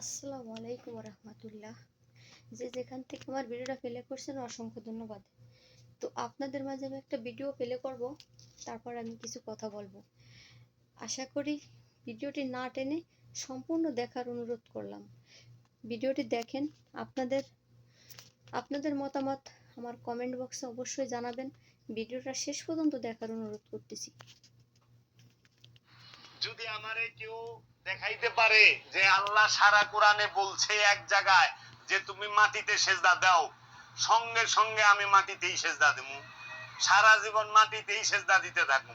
আসসালামু আলাইকুম রহমতুল্লাহ যে যেখান থেকে আমার ভিডিওটা প্লে করছেন, অসংখ্য ধন্যবাদ। তো আপনাদের মাঝে আমি একটা ভিডিও প্লে করব, তারপর আমি কিছু কথা বলব। আশা করি ভিডিওটি না টেনে সম্পূর্ণ দেখার অনুরোধ করলাম। ভিডিওটি দেখেন, আপনাদের আপনাদের মতামত আমার কমেন্ট বক্সে অবশ্যই জানাবেন। ভিডিওটা শেষ পর্যন্ত দেখার অনুরোধ করতেছি। যদি আমারে কেউ দেখাইতে পারে যে আল্লাহ সারা কোরআনে বলছে এক জায়গায় যে তুমি মাটিতে সেজদা দাও, সঙ্গে সঙ্গে আমি মাটিতেই সেজদা দেবো। সারা জীবন মাটিতেই সেজদা দিতে থাকব।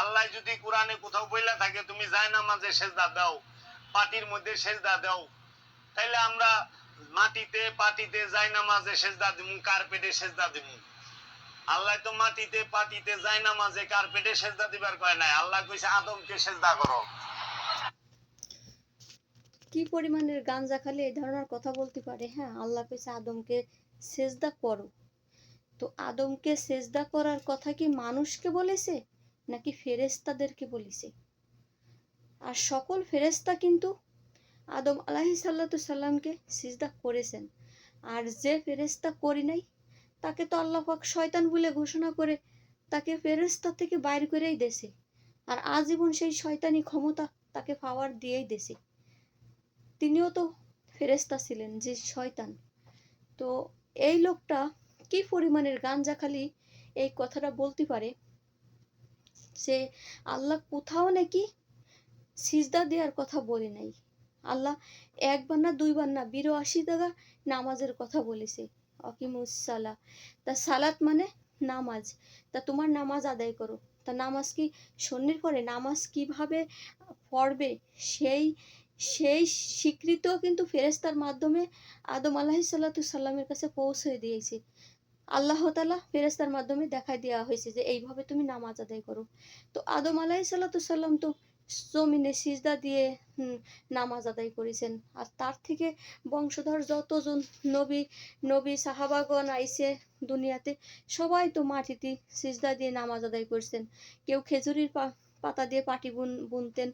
আল্লাহ যদি কোরআনে কোথাও বইলা থাকে, তুমি যায় না মাঝে সেজদা দাও, পাটির মধ্যে সেজদা দাও, তাইলে আমরা মাটিতে, পাটিতে যাই না মাঝে সেজদা দিমু, কার্পেটে সেজদা দিমু। আল্লাহ তো মাটিতে পাটিতে যায় না মাঝে, কার্পেটে সেজদা দিবার কয় নাই। আল্লাহ কইছে, আদমকে সেজদা করো। কি পরিমাণের গাঞ্জা খালি এই ধরনের কথা বলতে পারে? হ্যাঁ আল্লাহ কইছে, আদমকে সেজদা করো। তো আদমকে সেজদা করার কথা কি মানুষকে বলেছে, নাকি ফেরেস্তাদেরকে বলেছে? আর সকল ফেরেস্তা কিন্তু আদম আলাহি সাল্লাতু সাল্লামকে সিজদা করেছেন। আর যে ফেরেস্তা করি নাই তাকে তো আল্লাহ পাক শয়তান বলে ঘোষণা করে তাকে ফেরেস্তা থেকে বাইর করেই দেছে। আর আজীবন সেই শয়তানি ক্ষমতা তাকে পাওয়ার দিয়েই দেছে। তিনিও তো ফেরেস্তা ছিলেন যে শয়তান। তো এই লোকটা কি পরিমাণের গাঞ্জা খালি এই কথাটা বলতে পারে? যে আল্লাহ কোথাও নাকি সিজদা দেওয়ার কথা বলে নাই। আল্লাহ একবার না দুইবার না বিরাশি টাকা নামাজের কথা বলেছে। অকিমুসালা তা সালাত মানে নামাজ। তা তোমার নামাজ আদায় করো। তা নামাজ কি সন্নির পরে? নামাজ কীভাবে পড়বে? সেই সেই স্বীকৃতিও কিন্তু ফেরেস্তার মাধ্যমে আদম আলাহি সাল্লাতু সাল্লামের কাছে পৌঁছে দিয়েছে। আল্লাহ তালা ফেরেস্তার মাধ্যমে দেখাই দেওয়া হয়েছে যে, এইভাবে তুমি নামাজ আদায় করো। তো আদম আলাহি সাল্লাতু সাল্লাম তো জমিনে সিজদা দিয়ে নামাজ আদায় করেছেন। আর তার থেকে বংশধর যতজন নবী নবী সাহাবাগণ আইসে দুনিয়াতে, সবাই তো মাটিতে সিজদা দিয়ে নামাজ আদায় করছেন। কেউ খেজুরির পাতা দিয়ে পাটি বুন, বুনতেন।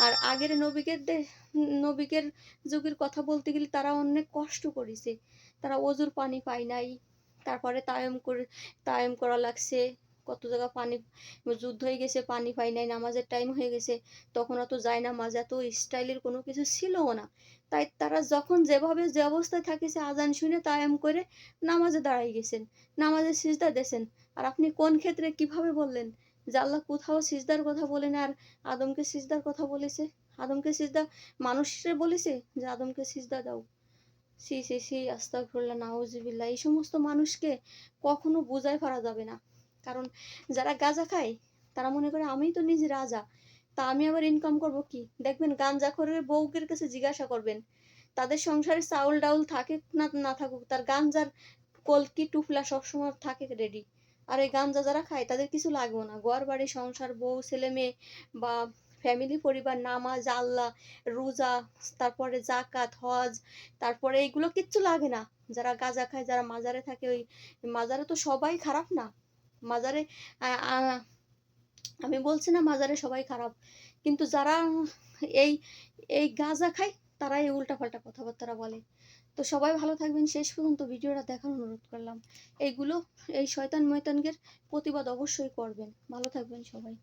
আর আগের নবীকের দে- নবীকের যুগের কথা বলতে গেলে তারা অনেক কষ্ট করেছে। তারা অজুর পানি পায় নাই, তারপরে তায়াম করে, তায়াম করা লাগছে। কত জায়গা পানি, যুদ্ধ হয়ে গেছে, পানি পাই নাই, নামাজের টাইম হয়ে গেছে, তখন অত যায় নামাজ এত স্টাইলের কোনো কিছু ছিলও না। তাই তারা যখন যেভাবে যে অবস্থায় থাকিছে, আজান শুনে তায়াম করে নামাজে দাঁড়াই গেছেন, নামাজে সিজদা দেছেন আর আপনি কোন ক্ষেত্রে কীভাবে বললেন যে আল্লাহ কোথাও সিজদার কথা বলেন আর আদমকে সিজদার কথা বলেছে? আদমকে সিজদা মানুষের বলেছে যে আদমকে সিজদা দাও। সি সি সি, আস্তাগফিরুল্লাহ, নাউজুবিল্লাহ, এই সমস্ত মানুষকে কখনো বোঝায় পারা যাবে না। কারণ যারা গাঁজা খায়, তারা মনে করে আমি তো নিজে রাজা, তা আমি আবার ইনকাম করব কি? দেখবেন গাঞ্জাখোরের বউকের কাছে জিজ্ঞাসা করবেন, তাদের সংসারে চাউল ডাউল থাকে না না থাকুক, তার গাঞ্জার কলকি টুফলা সবসময় থাকে রেডি আর এই গাঞ্জা যারা খায়, তাদের কিছু লাগবে না, ঘর বাড়ি, সংসার, বউ, ছেলে, মেয়ে, বা ফ্যামিলি পরিবার, নামাজ, আল্লাহ, রোজা, তারপরে জাকাত হজ, তারপরে এইগুলো কিচ্ছু লাগে না, যারা গাঁজা খায়, যারা মাজারে থাকে, ওই মাজারে তো সবাই খারাপ না। মাজারে আমি বলছি না মাজারে সবাই খারাপ, কিন্তু যারা এই এই গাঁজা খায় তারা এই উল্টাপাল্টা কথাবার্তা বলে। তো সবাই ভালো থাকবেন, শেষ পর্যন্ত ভিডিওটা দেখার অনুরোধ করলাম। এইগুলো, এই শয়তান ময়তানগের প্রতিবাদ অবশ্যই করবেন। ভালো থাকবেন সবাই।